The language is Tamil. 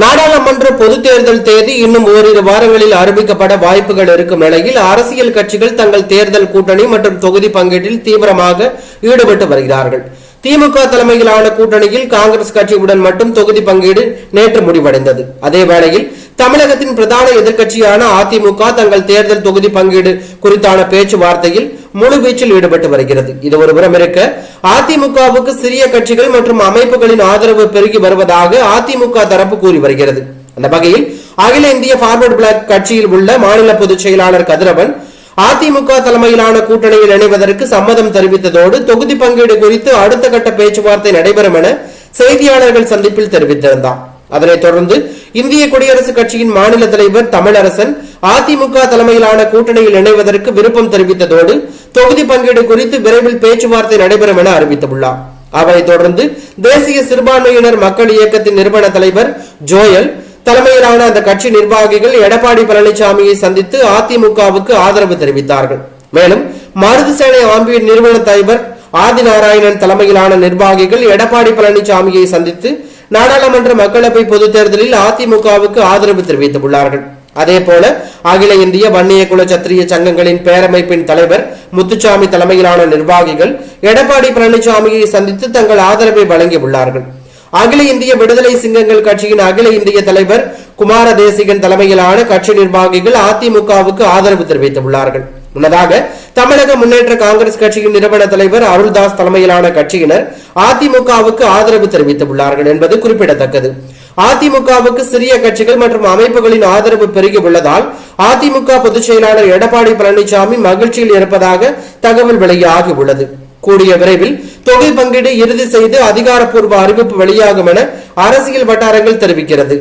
நாடாளுமன்ற பொதுத் தேர்தல் தேதி இன்னும் ஓரிரு வாரங்களில் அறிவிக்கப்பட வாய்ப்புகள் இருக்கும் நிலையில் அரசியல் கட்சிகள் தங்கள் தேர்தல் கூட்டணி மற்றும் தொகுதி பங்கீட்டில் தீவிரமாக ஈடுபட்டு வருகிறார்கள். திமுக தலைமையிலான கூட்டணியில் காங்கிரஸ் கட்சியுடன் மட்டும் தொகுதி பங்கீடு நேற்று முடிவடைந்தது. அதே வேளையில் தமிழகத்தின் பிரதான எதிர்க்கட்சியான அதிமுக தங்கள் தேர்தல் தொகுதி பங்கீடு குறித்தான பேச்சுவார்த்தையில் முழுவீச்சில் ஈடுபட்டு வருகிறது. இது ஒருபுறம் இருக்க அதிமுகவுக்கு சிறிய கட்சிகள் மற்றும் அமைப்புகளின் ஆதரவு பெருகி வருவதாக அதிமுக தரப்பு கூறி வருகிறது. அந்த வகையில் அகில இந்திய பார்வர்ட் பிளாக் கட்சியில் உள்ள மாநில பொதுச் செயலாளர் கதிரவன் அதிமுக தலைமையிலான கூட்டணியில் இணைவதற்கு சம்மதம் தெரிவித்ததோடு தொகுதி பங்கீடு குறித்து அடுத்த கட்ட பேச்சுவார்த்தை நடைபெறும் என செய்தியாளர்கள் சந்திப்பில் தெரிவித்திருந்தார். அதனைத் தொடர்ந்து இந்திய குடியரசுக் கட்சியின் மாநில தலைவர் தமிழரசன் அதிமுக தலைமையிலான கூட்டணியில் இணைவதற்கு விருப்பம் தெரிவித்ததோடு தொகுதி பங்கீடு குறித்து விரைவில் பேச்சுவார்த்தை நடைபெறும் என அறிவித்துள்ளார். அவரைத் தொடர்ந்து தேசிய சிறுபான்மையினர் மக்கள் இயக்கத்தின் நிறுவன தலைவர் ஜோயல் தலைமையிலான அந்த கட்சி நிர்வாகிகள் எடப்பாடி பழனிசாமியை சந்தித்து அதிமுகவுக்கு ஆதரவு தெரிவித்தார்கள். மேலும் மருதுசேனை ஆம்பியர் நிறுவன தலைவர் ஆதிநாராயணன் தலைமையிலான நிர்வாகிகள் எடப்பாடி பழனிசாமியை சந்தித்து நாடாளுமன்ற மக்களவை பொதுத் தேர்தலில் அதிமுகவுக்கு ஆதரவு தெரிவித்துள்ளார்கள். அதே போல அகில இந்திய வன்னிய குல சத்திரிய சங்கங்களின் பேரமைப்பின் தலைவர் முத்துச்சாமி தலைமையிலான நிர்வாகிகள் எடப்பாடி பழனிசாமியை சந்தித்து தங்கள் ஆதரவை வழங்கியுள்ளார்கள். அகில இந்திய விடுதலை சிங்கங்கள் கட்சியின் அகில இந்திய தலைவர் குமார தேசிகன் தலைமையிலான கட்சி நிர்வாகிகள் அதிமுகவுக்கு ஆதரவு தெரிவித்துள்ளார்கள். முன்னதாக தமிழக முன்னேற்ற காங்கிரஸ் கட்சியின் நிறுவன தலைவர் அருள்தாஸ் தலைமையிலான கட்சியினர் அதிமுகவுக்கு ஆதரவு தெரிவித்துள்ளார்கள் என்பது குறிப்பிடத்தக்கது. அதிமுகவுக்கு சிறிய கட்சிகள் மற்றும் அமைப்புகளின் ஆதரவு பெருகி உள்ளதால் அதிமுக பொதுச் செயலாளர் எடப்பாடி பழனிசாமி மகிழ்ச்சியில் இருப்பதாக தகவல் வெளியாகி உள்ளது. கூடிய விரைவில் தொகை பங்கீடு இறுதி செய்து அதிகாரப்பூர்வ அறிவிப்பு வெளியாகும் என அரசியல் வட்டாரங்கள் தெரிவிக்கிறது.